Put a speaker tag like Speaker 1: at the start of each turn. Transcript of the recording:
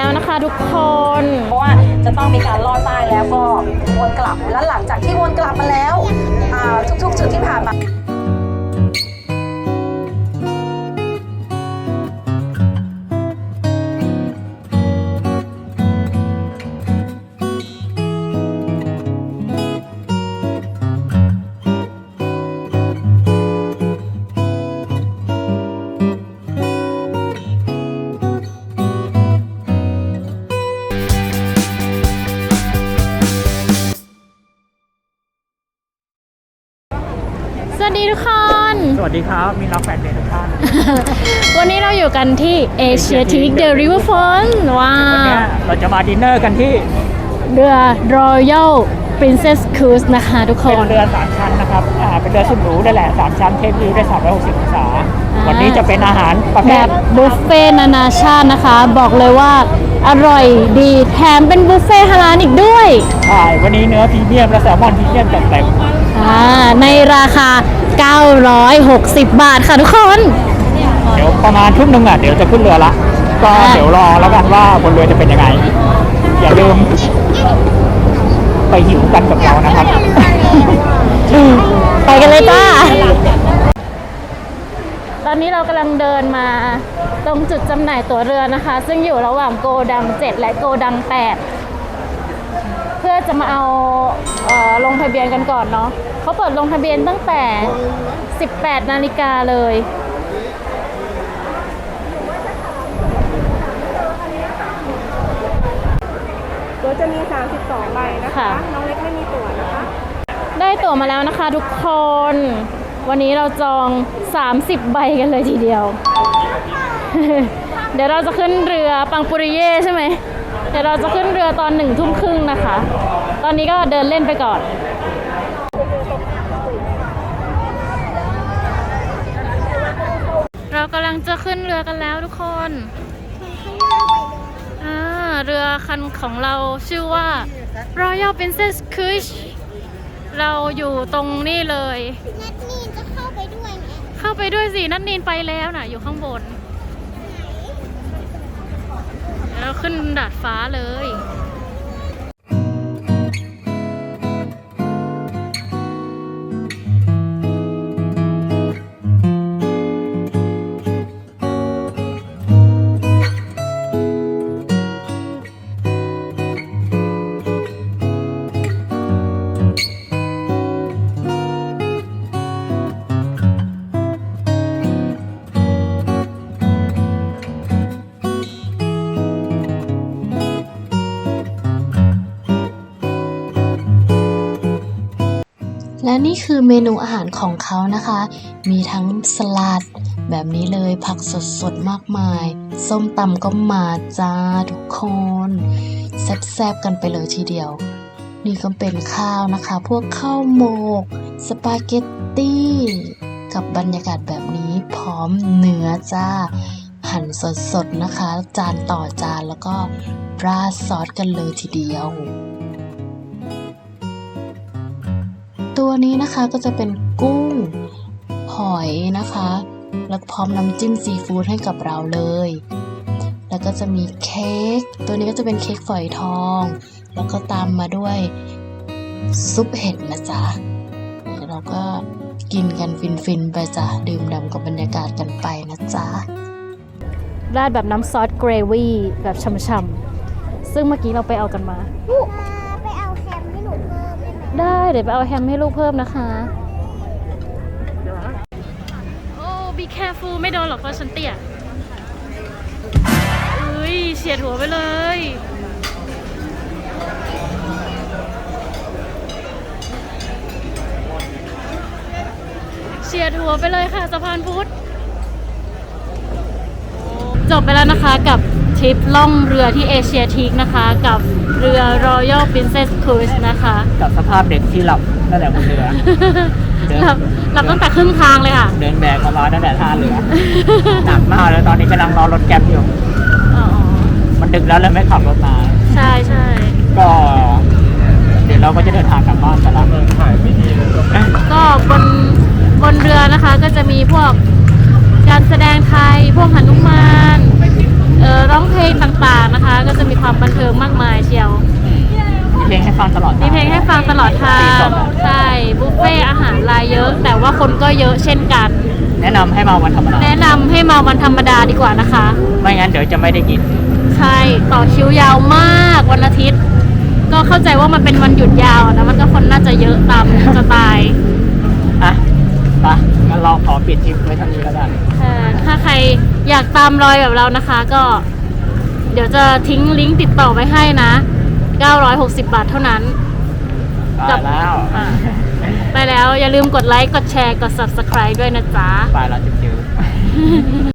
Speaker 1: แล้วนะคะทุกคน
Speaker 2: เพราะว่าจะต้องมีการลอดใต้แล้วก็วนกลับ แล้วหลังจากที่วนกลับมาแล้วทุกๆ จุดที่ผ่านมา
Speaker 1: สวัสดีทุกคน
Speaker 3: สวัสดีครับ มีน้องแฟนเพลงทุกท่าน
Speaker 1: วันนี้เราอยู่กันที่ Asiatic The Riverfront ว้า
Speaker 3: วันเนี้
Speaker 1: วย
Speaker 3: เราจะมาดินเนอร์กันที่
Speaker 1: เรือ Royal Princess Cruise นะคะทุกค
Speaker 3: เป็น
Speaker 1: น
Speaker 3: เรือสามชั้นนะครับอ่าเป็นเรือสุดหรูได้แหละสามชั้นเทควิวได้ 360 องศา
Speaker 1: อ่า
Speaker 3: วันนี้จะเป็นอาหารประเภ
Speaker 1: แบ
Speaker 3: ท
Speaker 1: บบุฟเฟ่ต์นานาชาตินะคะ บอกเลยว่าอร่อยดีแถมเป็นบุฟเฟ่ต์ฮาลาลอีกด้วย
Speaker 3: ใช่วันนี้เนื้อพรีเมียมและแซลมอนพรีเมียมจัดเต็ม
Speaker 1: อ่าในราคา 960 บาทค่ะทุกคน
Speaker 3: เดี๋ยวประมาณทุ่มหนึ่งอะเดี๋ยวจะขึ้นเรือละ ก็
Speaker 1: อ่า
Speaker 3: เดี๋ยวรอแล้วกันว่าบนเรือจะเป็นยังไง อย่าลืมไปหิวกันกับเรานะครับ
Speaker 1: ไปกันเลยจ้า ตอนนี้เรากำลังเดินมาตรงจุดจำหน่ายตั๋วเรือนะคะ ซึ่งอยู่ระหว่างโกดัง 7 และโกดัง 8 เพื่อจะมาเอาเออลงทะเบียนกันก่อนเนาะเขาเปิดลงทะเบียนตั้งแต่ 18 นาฬิกาเลย
Speaker 4: ตัวจะมี 32 ใบนะคะ
Speaker 1: ค่ะ
Speaker 4: น้องเล็กไม่มีตั๋วนะคะ
Speaker 1: ได้ตั๋วมาแล้วนะคะทุกคน วันนี้เราจอง 30 ใบกันเลยทีเดียว เดี๋ยวเราจะขึ้นเรือปังปุริเย่ใช่ไหม เดี๋ยวเราจะขึ้นเรือตอนหนึ่งทุ่มครึ่งนะคะต อนนี้ก็เดินเล่นไปก่อน เรากำลังจะขึ้นเรือกันแล้วทุกคนอ่าเรือคันของเราชื่อว่า Royal Princess Cruise เราอยู่ตรงนี่เลย
Speaker 5: นัดนีนจะเข้าไปด้วยไหม
Speaker 1: เข้าไปด้วยสิ นัดนีนไปแล้วน่ะ อยู่ข้างบนเดี๋ยวเราขึ้นดาดฟ้าเลย
Speaker 6: และนี่คือเมนูอาหารของเขานะคะ มีทั้งสลัด แบบนี้เลยผักสดๆมากมาย ส้มตำก็มาจ้าทุกคนแซ่บๆกันไปเลยทีเดียว นี่ก็เป็นข้าวนะคะ พวกข้าวหมก สปาเกตตี้กับบรรยากาศแบบนี้พร้อมเนื้อจ้า หั่นสดๆนะคะ จานต่อจานแล้วก็ราดซอสกันเลยทีเดียว ตัวนี้นะคะก็จะเป็นกุ้งหอยนะคะ แล้วพร้อมน้ำจิ้มซีฟู้ดให้กับเราเลย แล้วก็จะมีเค้กตัวนี้ก็จะเป็นเค้กฝอยทอง แล้วก็ตามมาด้วยซุปเห็ดนะจ๊ะเราก็กินกันฟินๆไปจ้ะดื่มด่ำกับบรรยากาศกันไปนะจ๊ะ
Speaker 1: ราดแบบน้ำซอสเกรวี่แบบช่ำๆซึ่งเมื่อกี้เราไปเอากันมา
Speaker 5: มาไปเอาแคมให้หนูเพิ่มได้ไหม
Speaker 1: ได้ เดี๋ยวไปเอาแฮมให้ลูกเพิ่มนะคะ โอ้ be careful ไม่โดนหรอกเพราะฉันเตี้ยเอ้ยเฉียดหัวไปเลย เฉียดหัวไปเลยค่ะสะพานพุทธจบไปแล้วนะคะกับ ทริปล่องเรือที่เอเชียทีกนะคะ กับเรือ Royal Princess Cruise นะคะ
Speaker 3: กับสภาพเด็กที่หลับนั่นแหละบนเรือเดิน
Speaker 1: หลับหลับตั้งแต่ครึ่งทางเลยค่ะ
Speaker 3: เดินแบกมามาตั้งแต่ท่าเรือหนักมากเลยตอนนี้กำลังรอรถแก๊ปอยู่
Speaker 1: อ๋อ
Speaker 3: มันดึกแล้วเลยไม่ขับรถมา
Speaker 1: ใช่ใช่
Speaker 3: ก็ เดี๋ยวเราก็จะเดินทางกลับบ้านกันละ
Speaker 1: ก็บนบนเรือนะคะก็จะมีพวกการแสดงไทย พวกหนุมาน เอ่อร้องเพลงต่างๆนะคะ ก็จะมีความบันเทิงมากมายเชียว
Speaker 3: มีเพลงให้ฟังตลอด
Speaker 1: มีเพลงให้ฟังตลอดทา
Speaker 3: ตีส
Speaker 1: ง
Speaker 3: ดอะ
Speaker 1: ใช่บุฟเฟ่อาหารรายเยอะ แต่ ว่าคนก็เยอะเช่นกัน
Speaker 3: แนะนำให้มาวันธรรมดา
Speaker 1: แนะนำให้มาวันธรรมดาดีกว่านะคะ
Speaker 3: ไม่งั้นเดี๋ยวจะไม่ได้กิน
Speaker 1: ใช่ต่อคิวยาวมากวันอาทิตย์ ก็เข้าใจว่ามันเป็นวันหยุดยาวนะมันก็คนน่าจะเยอะตามสไตล์
Speaker 3: อะไปงั้นเราขอปิดทริปไว้เท่านี้แล้วกัน
Speaker 1: เอ่อถ้าใครอยากตามรอยแบบเรานะคะ ก็ เดี๋ยวจะทิ้งลิงก์ติดต่อไว้ให้นะ 960 บาทเท่านั้น
Speaker 3: ไปแล้ว
Speaker 1: อ่า ไปแล้วอย่าลืมกดไลค์ กดแชร์ กด subscribe ด้วยนะจ๊ะ
Speaker 3: ไปแล้วจิ๋วๆ